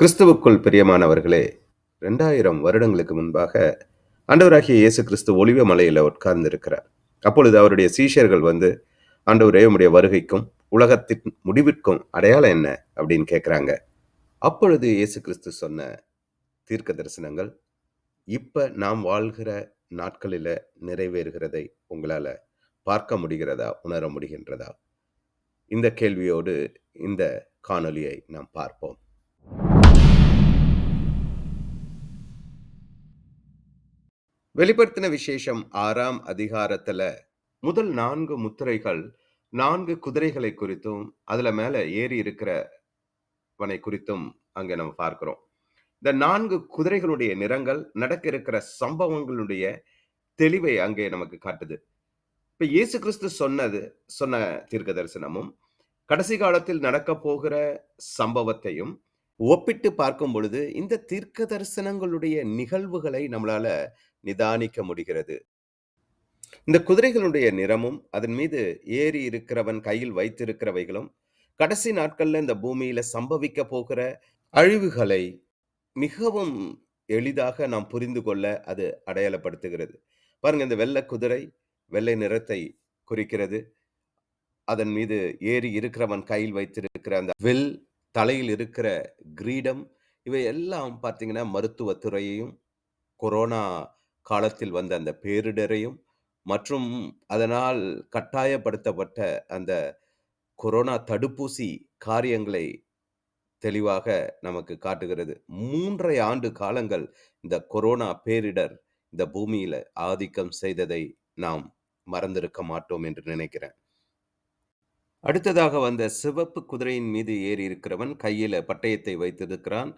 கிறிஸ்துவுக்குள் பிரியமானவர்களே ரெண்டாயிரம் வருடங்களுக்கு முன்பாக ஆண்டவராகிய இயேசு கிறிஸ்து ஒளிவ மலையில் உட்கார்ந்திருக்கிறார். அப்பொழுது அவருடைய சீஷர்கள் வந்து ஆண்டவரே உம்முடைய வருகைக்கும் உலகத்தின் முடிவிற்கும் அடையாளம் என்ன? அப்படின்னு கேட்குறாங்க அப்பொழுது இயேசு கிறிஸ்து சொன்ன தீர்க்க தரிசனங்கள் இப்போ நாம் வாழ்கிற நாட்களில் நிறைவேறுகிறதை உங்களால் பார்க்க முடிகிறதா? உணர முடிகின்றதா? இந்த கேள்வியோடு இந்த காணொலியை நாம் பார்ப்போம். வெளிப்படுத்தின விசேஷம் ஆறாம் அதிகாரத்துல முதல் நான்கு முத்திரைகள் நான்கு குதிரைகளை குறித்தும் அதுல மேல ஏறி இருக்கிறவனை குறித்தும் அங்க நம்ம பார்க்கிறோம். இந்த நான்கு குதிரைகளுடைய நிறங்கள் நடக்க இருக்கிற சம்பவங்களுடைய தெளிவை அங்கே நமக்கு காட்டுது. இப்ப இயேசு கிறிஸ்து சொன்னது சொன்ன தீர்க்க தரிசனமும் கடைசி காலத்தில் நடக்க போகிற சம்பவத்தையும் ஒப்பிட்டு பார்க்கும் பொழுது இந்த தீர்க்க தரிசனங்களுடைய நிகழ்வுகளை நம்மளால நிதானிக்க முடிகிறது. இந்த குதிரைகளுடைய நிறமும் அதன் மீது ஏறி இருக்கிறவன் கையில் வைத்திருக்கிறவைகளும் கடைசி நாட்கள்ல இந்த பூமியில சம்பவிக்க போகிற அழிவுகளை மிகவும் எளிதாக நாம் புரிந்து கொள்ள அது அடையாளப்படுத்துகிறது. பாருங்க இந்த வெள்ளை குதிரை வெள்ளை நிறத்தை குறிக்கிறது. அதன் மீது ஏறி இருக்கிறவன் கையில் வைத்திருக்கிற அந்த வில் தலையில் இருக்கிற கிரீடம் இவை எல்லாம் பார்த்தீங்கன்னா மருத்துவத்துறையையும் கொரோனா காலத்தில் வந்த அந்த பேரிடரையும் மற்றும் அதனால் கட்டாயப்படுத்தப்பட்ட அந்த கொரோனா தடுப்பூசி காரியங்களை தெளிவாக நமக்கு காட்டுகிறது. மூன்றரை ஆண்டு காலங்கள் இந்த கொரோனா பேரிடர் இந்த பூமியில ஆதிக்கம் செய்ததை நாம் மறந்திருக்க மாட்டோம் என்று நினைக்கிறேன். அடுத்ததாக வந்த சிவப்பு குதிரையின் மீது ஏறி இருக்கிறவன் கையில பட்டயத்தை வைத்திருக்கிறான்.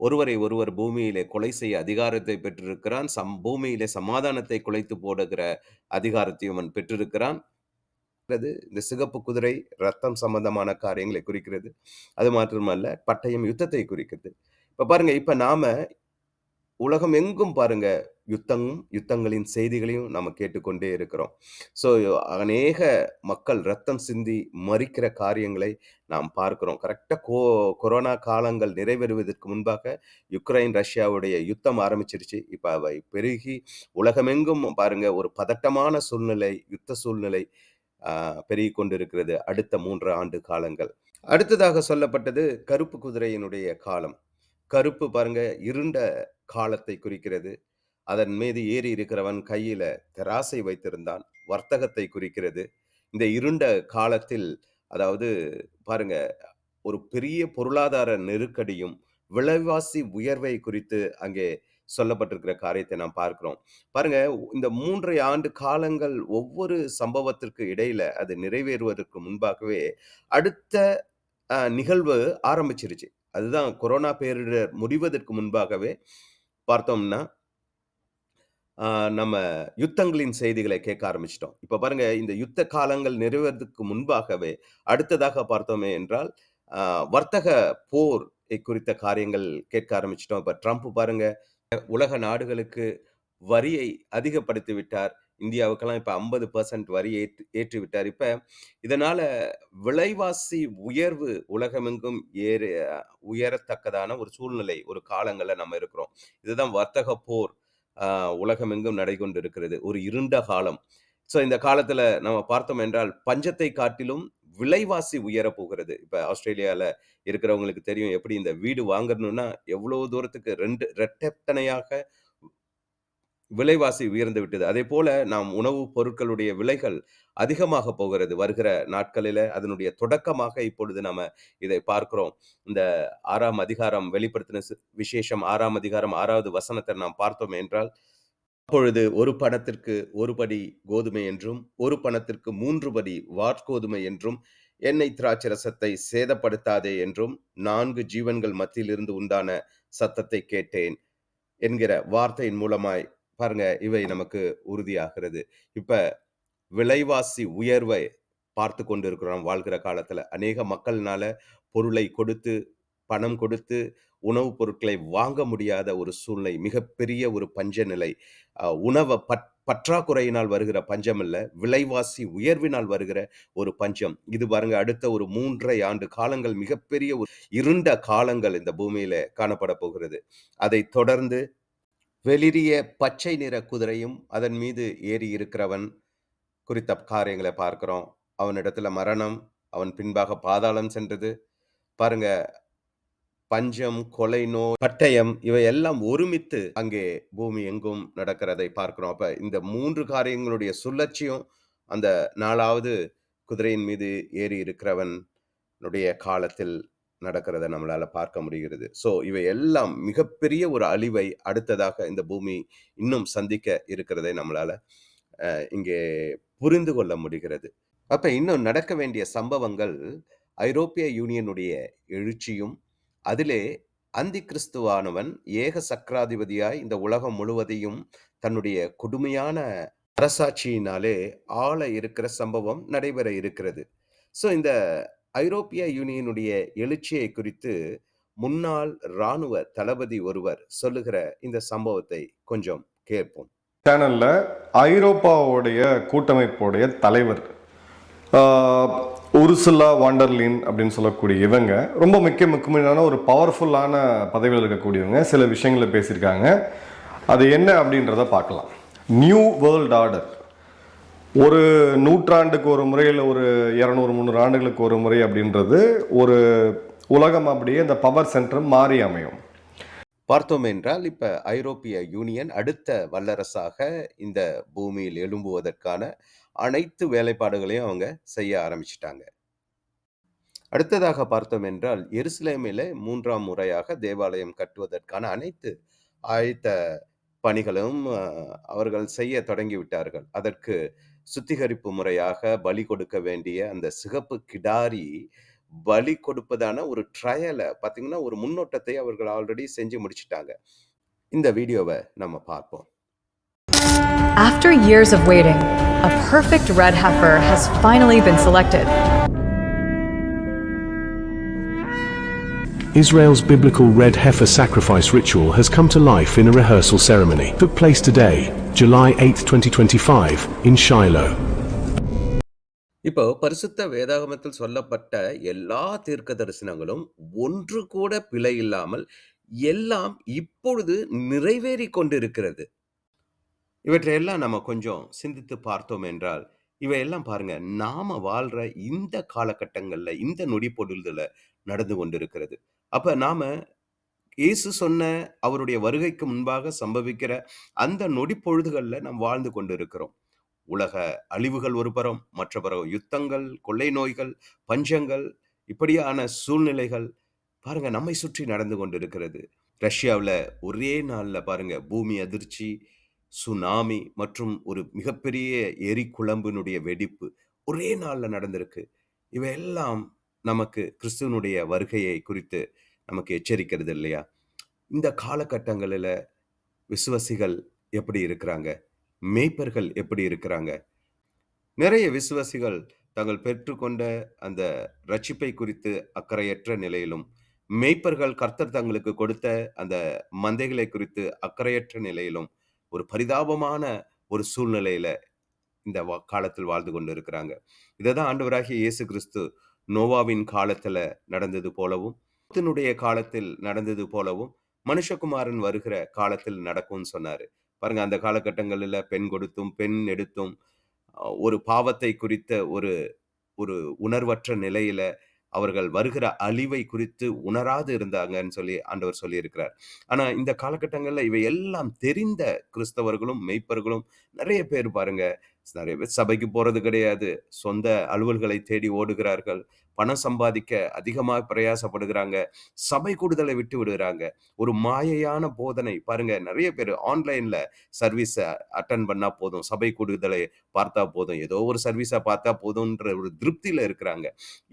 ஒருவரை ஒருவர் பூமியிலே கொலை செய்ய அதிகாரத்தை பெற்றிருக்கிறான். சம் பூமியிலே சமாதானத்தை குலைத்து போடுகிற அதிகாரத்தையும் அவன் பெற்றிருக்கிறான். அது இந்த சிகப்பு குதிரை ரத்தம் சம்பந்தமான காரியங்களை குறிக்கிறது. அது மாத்திரமல்ல பட்டயம் யுத்தத்தை குறிக்கிறது. இப்ப பாருங்க இப்ப நாம உலகம் எங்கும் பாருங்க யுத்தமும் யுத்தங்களின் செய்திகளையும் நம்ம கேட்டுக்கொண்டே இருக்கிறோம். ஸோ அநேக மக்கள் ரத்தம் சிந்தி மறிக்கிற காரியங்களை நாம் பார்க்கிறோம். கரெக்டாக கோ கொரோனா காலங்கள் நிறைவேறுவதற்கு முன்பாக யுக்ரைன் ரஷ்யாவுடைய யுத்தம் ஆரம்பிச்சிருச்சு. இப்போ அவை பெருகி உலகமெங்கும் பாருங்க ஒரு பதட்டமான சூழ்நிலை யுத்த சூழ்நிலை பெருகி கொண்டிருக்கிறது அடுத்த மூன்று ஆண்டு காலங்கள். அடுத்ததாக சொல்லப்பட்டது கருப்பு குதிரையினுடைய காலம். கருப்பு பாருங்க இருண்ட காலத்தை குறிக்கிறது. அதன் மீது ஏறி இருக்கிறவன் கையில தெராசை வைத்திருந்தான். வர்த்தகத்தை குறிக்கிறது. இந்த இருண்ட காலத்தில் அதாவது பாருங்க ஒரு பெரிய பொருளாதார நெருக்கடியும் விலைவாசி உயர்வை குறித்து அங்கே சொல்லப்பட்டிருக்கிற காரியத்தை நாம் பார்க்கிறோம். பாருங்க இந்த மூன்றை ஆண்டு காலங்கள் ஒவ்வொரு சம்பவத்திற்கு இடையில அது நிறைவேறுவதற்கு முன்பாகவே அடுத்த நிகழ்வு ஆரம்பிச்சிருச்சு. அதுதான் கொரோனா பேரிடர் முடிவதற்கு முன்பாகவே பார்த்தோம்னா நம்ம யுத்தங்களின் செய்திகளை கேட்க ஆரம்பிச்சிட்டோம். இப்போ பாருங்க இந்த யுத்த காலங்கள் நிறைவதற்கு முன்பாகவே அடுத்ததாக பார்த்தோமே என்றால் வர்த்தக போர் குறித்த காரியங்கள் கேட்க ஆரம்பிச்சிட்டோம். இப்போ ட்ரம்ப் பாருங்க உலக நாடுகளுக்கு வரியை அதிகப்படுத்தி விட்டார். இந்தியாவுக்கெல்லாம் இப்ப ஐம்பது பர்சன்ட் வரி ஏற்று ஏற்றி விட்டார் இப்ப இதனால விலைவாசி உயர்வு உலகமெங்கும் ஏறு உயரத்தக்கதான ஒரு சூழ்நிலை ஒரு காலங்களில் நம்ம இருக்கிறோம். இதுதான் வர்த்தக போர் உலகமெங்கும் நடைகொண்டு இருக்கிறது ஒரு இருண்ட காலம். ஸோ இந்த காலத்துல நம்ம பார்த்தோம் என்றால் பஞ்சத்தை காட்டிலும் விலைவாசி உயர போகிறது. இப்ப ஆஸ்திரேலியால இருக்கிறவங்களுக்கு தெரியும் எப்படி இந்த வீடு வாங்கணும்னா எவ்வளவு தூரத்துக்கு ரெண்டு ரெட்டத்தனையாக விலைவாசி உயர்ந்து விட்டது. அதே போல நாம் உணவுப் பொருட்களுடைய விலைகள் அதிகமாக போகிறது. வருகிற நாட்களில அதனுடைய தொடக்கமாக இப்பொழுது நம்ம இதை பார்க்கிறோம். இந்த ஆறாம் அதிகாரம் வெளிப்படுத்தின விசேஷம் ஆறாம் அதிகாரம் ஆறாவது வசனத்தை நாம் பார்த்தோம் என்றால் அப்பொழுது ஒரு பணத்திற்கு ஒரு படி கோதுமை என்றும் ஒரு பணத்திற்கு மூன்று படி வாட்கோதுமை என்றும் எண்ணெய் திராட்சை ரசத்தை சேதப்படுத்தாதே என்றும் நான்கு ஜீவன்கள் மத்தியிலிருந்து உண்டான சத்தத்தை கேட்டேன் என்கிற வார்த்தையின் மூலமாய் பாருங்க இவை நமக்கு உறுதியாகிறது இப்ப விலைவாசி உயர்வை பார்த்து கொண்டு இருக்கிறோம் வாழ்கிற காலத்துல அநேக மக்கள்னால பொருளை கொடுத்து பணம் கொடுத்து உணவுப் பொருட்களை வாங்க முடியாத ஒரு சூழ்நிலை மிகப்பெரிய ஒரு பஞ்ச நிலை உணவை பட் பற்றாக்குறையினால் வருகிற பஞ்சம் இல்ல. விலைவாசி உயர்வினால் வருகிற ஒரு பஞ்சம். இது பாருங்க அடுத்த ஒரு 3 1/2 ஆண்டு காலங்கள் மிகப்பெரிய ஒரு இருண்ட காலங்கள் இந்த பூமியில காணப்பட போகிறது. அதை தொடர்ந்து வெளிரிய பச்சை நிற குதிரையும், அதன் மீது ஏறி இருக்கிறவன் குறித்த காரியங்களை பார்க்கிறோம். அவனிடத்துல மரணம், அவன் பின்பாக பாதாளம் சென்றது. பாருங்க பஞ்சம், கொலை நோய், பட்டயம் இவை எல்லாம் ஒருமித்து அங்கே பூமி எங்கும் நடக்கிறதை பார்க்கிறோம். அப்ப இந்த மூன்று காரியங்களுடைய சுழற்சியும் அந்த நாலாவது குதிரையின் மீது ஏறி இருக்கிறவனுடைய காலத்தில் நடக்கிறத நம்மளால பார்க்க முடிகிறது. ஸோ இவை எல்லாம் மிகப்பெரிய ஒரு அழிவை அடுத்ததாக இந்த பூமி இன்னும் சந்திக்க இருக்கிறதை நம்மளால இங்கே புரிந்து கொள்ள முடிகிறது. அப்ப இன்னும் நடக்க வேண்டிய சம்பவங்கள் ஐரோப்பிய யூனியனுடைய எழுச்சியும், அதிலே அந்தி கிறிஸ்துவானவன் ஏக சக்கராதிபதியாய் இந்த உலகம் முழுவதையும் தன்னுடைய கொடுமையான அரசாட்சியினாலே ஆள இருக்கிற சம்பவம் நடைபெற இருக்கிறது. ஸோ இந்த ஐரோப்பிய யூனியனுடைய எழுச்சியை குறித்து முன்னாள் ராணுவ தளபதி ஒருவர் சொல்லுகிற இந்த சம்பவத்தை கொஞ்சம் கேட்போம். சேனல்ல ஐரோப்பாவுடைய கூட்டமைப்புடைய தலைவர் உருசுல்லா வாண்டர்லின் அப்படின்னு சொல்லக்கூடிய இவங்க ரொம்ப முக்கிய முக்கியமான ஒரு பவர்ஃபுல்லான பதவியில் இருக்கக்கூடியவங்க. சில விஷயங்களை பேசியிருக்காங்க. அது என்ன அப்படின்றத பார்க்கலாம். நியூ வேர்ல்ட் ஆர்டர் ஒரு நூற்றாண்டுக்கு ஒரு முறையில் ஒரு இரநூறு முந்நூறு ஆண்டுகளுக்கு ஒரு முறை அப்படின்றது ஒரு உலகம் அப்படியே இந்த பவர் சென்டர் மாறி அமையும் பார்த்தோம் என்றால் இப்ப ஐரோப்பிய யூனியன் அடுத்த வல்லரசாக இந்த பூமியில் எழும்புவதற்கான அனைத்து வேலைப்பாடுகளையும் அவங்க செய்ய ஆரம்பிச்சிட்டாங்க அடுத்ததாக பார்த்தோம் என்றால் எருசலேமிலே மூன்றாம் முறையாக தேவாலயம் கட்டுவதற்கான அனைத்து ஆயத்த பணிகளும் அவர்கள் செய்ய தொடங்கிவிட்டார்கள். அதற்கு சுத்திகரிப்பு முறையாக பலி கொடுக்க வேண்டிய அந்த சிகப்பு கிடாரி பலி கொடுப்பதான ஒரு ட்ரையல பார்த்தீங்கன்னா, ஒரு முன்னோட்டத்தை அவர்கள் ஆல்ரெடி செஞ்சு முடிச்சுட்டாங்க. இந்த வீடியோவ நம்ம பார்ப்போம். After years of waiting, a perfect red heifer has finally been selected. Israel's biblical red heifer sacrifice ritual has come to life in a rehearsal ceremony. Took place today, July 8, 2025, in Shiloh. இப்போ பரிசுத்த வேதாகமத்தில் சொல்லப்பட்ட எல்லா தீர்க்க தரிசனங்களும் ஒன்று கூட பிழை இல்லாமல் எல்லாம் இப்பொழுது நிறைவேறிக் கொண்டிருக்கிறது. இவற்றையெல்லாம் நம்ம கொஞ்சம் சிந்தித்து பார்த்தோம் என்றால், இவையெல்லாம் பாருங்க நாம வாழ்ற இந்த காலகட்டங்கள்ல, இந்த நொடி பொழுதுல நடந்து கொண்டிருக்கிறது. அப்ப நாம இயேசு சொன்ன அவருடைய வருகைக்கு முன்பாக சம்பவிக்கிற அந்த நொடி பொழுதுகளில் நாம் வாழ்ந்து கொண்டிருக்கிறோம். உலக அழிவுகள் ஒரு புறம், பிறகு யுத்தங்கள், கொள்ளை நோய்கள், பஞ்சங்கள் இப்படியான சூழ்நிலைகள் பாருங்க நம்மை சுற்றி நடந்து கொண்டிருக்கிறது. ரஷ்யாவில் ஒரே நாளில் பாருங்க பூமி அதிர்ச்சி, சுனாமி மற்றும் ஒரு மிகப்பெரிய எரிகுழம்பினுடைய வெடிப்பு ஒரே நாளில் நடந்திருக்கு. இவையெல்லாம் நமக்கு கிறிஸ்துவனுடைய வருகையை குறித்து நமக்கு எச்சரிக்கிறது இல்லையா? இந்த காலகட்டங்களில் விசுவாசிகள் எப்படி இருக்கிறாங்க? மேய்ப்பர்கள் எப்படி இருக்கிறாங்க? நிறைய விசுவாசிகள் தாங்கள் பெற்றுக்கொண்ட அந்த ரட்சிப்பை குறித்து அக்கறையற்ற நிலையிலும், மேய்ப்பர்கள் கர்த்தர் தங்களுக்கு கொடுத்த அந்த மந்தைகளை குறித்து அக்கறையற்ற நிலையிலும், ஒரு பரிதாபமான ஒரு சூழ்நிலையில இந்த வா காலத்தில் வாழ்ந்து கொண்டு இருக்கிறாங்க இதை தான் ஆண்டவராகிய இயேசு கிறிஸ்து நோவாவின் காலத்துல நடந்தது போலவும், லோத்தினுடைய காலத்தில் நடந்தது போலவும், மனுஷகுமாரன் வருகிற காலத்தில் நடக்கும்னு சொன்னாரு. பாருங்க அந்த காலகட்டங்களில பெண் கொடுத்தும், பெண் எடுத்தும் ஒரு பாவத்தை குறித்த ஒரு ஒரு உணர்வற்ற நிலையில அவர்கள் வருகிற அழிவை குறித்து உணராது இருந்தாங்கன்னு சொல்லி ஆண்டவர் சொல்லியிருக்கிறார். ஆனா இந்த காலகட்டங்கள்ல இவை எல்லாம் தெரிந்த கிறிஸ்தவர்களும், மெய்ப்பர்களும் நிறைய பேர் பாருங்க, நிறைய பேர் சபைக்கு போறது கிடையாது. சொந்த அலுவல்களை தேடி ஓடுகிறார்கள். பணம் சம்பாதிக்க அதிகமாக பிரயாசப்படுகிறாங்க. சபை கூடுதலை விட்டு விடுகிறாங்க. ஒரு மாயையான போதனை பாருங்க நிறைய பேர் ஆன்லைன்ல சர்வீஸ அட்டன் பண்ணா போதும். சபை கூடுதலை பார்த்தா போதும். ஏதோ ஒரு சர்வீஸை பார்த்தா போதும்ன்ற ஒரு திருப்தியில இருக்கிறாங்க.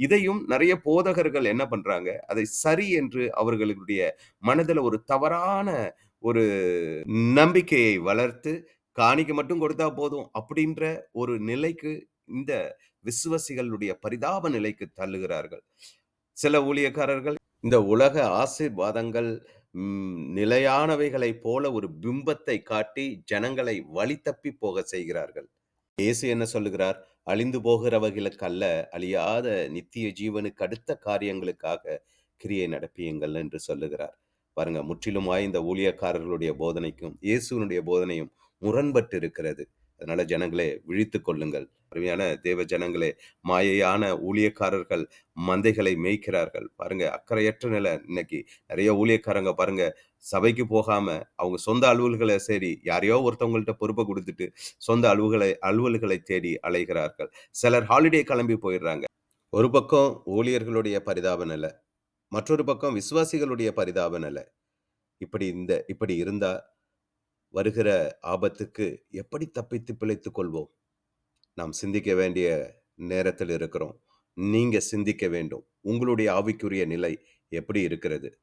இதையும் நிறைய போதகர்கள் என்ன பண்றாங்க, அதை சரி என்று அவர்களுடைய மனதில் ஒரு தவறான ஒரு நம்பிக்கையை வளர்த்து, காணிக்கை மட்டும் கொடுத்தா போதும் அப்படின்ற ஒரு நிலைக்கு இந்த விசுவசிகளுடைய பரிதாப நிலைக்கு தள்ளுகிறார்கள். சில ஊழியக்காரர்கள் இந்த உலக ஆசீர்வாதங்கள் நிலையானவைகளை நிலையானவைகளைப் போல ஒரு பிம்பத்தை காட்டி ஜனங்களை வழி தப்பி போக செய்கிறார்கள். இயேசு என்ன சொல்லுகிறார்? அழிந்து போகிறவர்களுக்கு அல்ல அழியாத நித்திய ஜீவனுக்கு அடுத்த காரியங்களுக்காக கிரியை நடப்பியுங்கள் என்று சொல்லுகிறார். பாருங்க முற்றிலுமாய் இந்த ஊழியக்காரர்களுடைய போதனைக்கும் இயேசுனுடைய போதனையும் முரண்பட்டு இருக்கிறது அதனால ஜனங்களே விழித்து கொள்ளுங்கள். அருமையான தேவ ஜனங்களே மாயையான ஊழியக்காரர்கள் மந்தைகளை மேய்க்கிறார்கள். பாருங்க அக்கறையற்ற நிலை இன்னைக்கு. நிறைய ஊழியக்காரங்க பாருங்க சபைக்கு போகாம அவங்க சொந்த அலுவல்களை சரி யாரையோ ஒருத்தவங்கள்ட்ட பொறுப்பை கொடுத்துட்டு சொந்த அலுவல்களை அலுவல்களை தேடி அலைகிறார்கள். சிலர் ஹாலிடே கிளம்பி போயிடுறாங்க. ஒரு பக்கம் ஊழியர்களுடைய பரிதாப நிலை மற்றொரு பக்கம் விசுவாசிகளுடைய பரிதாப நிலை. இப்படி இந்த இப்படி இருந்தா வருகிற ஆபத்துக்கு எப்படி தப்பித்து பிழைத்துக் கொள்வோம்? நாம் சிந்திக்க வேண்டிய நேரத்தில் இருக்கிறோம். நீங்க சிந்திக்க வேண்டும். உங்களுடைய ஆவிக்குரிய நிலை எப்படி இருக்கிறது?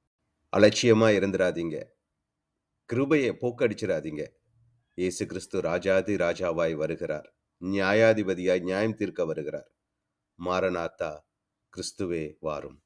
அலட்சியமா இருந்துடாதீங்க கிருபையை போக்கடிச்சிடாதீங்க இயேசு கிறிஸ்து ராஜாதி ராஜாவாய் வருகிறார். நியாயாதிபதியாய் நியாயம் தீர்க்க வருகிறார். மாரநாத்தா கிறிஸ்துவே வாரும்.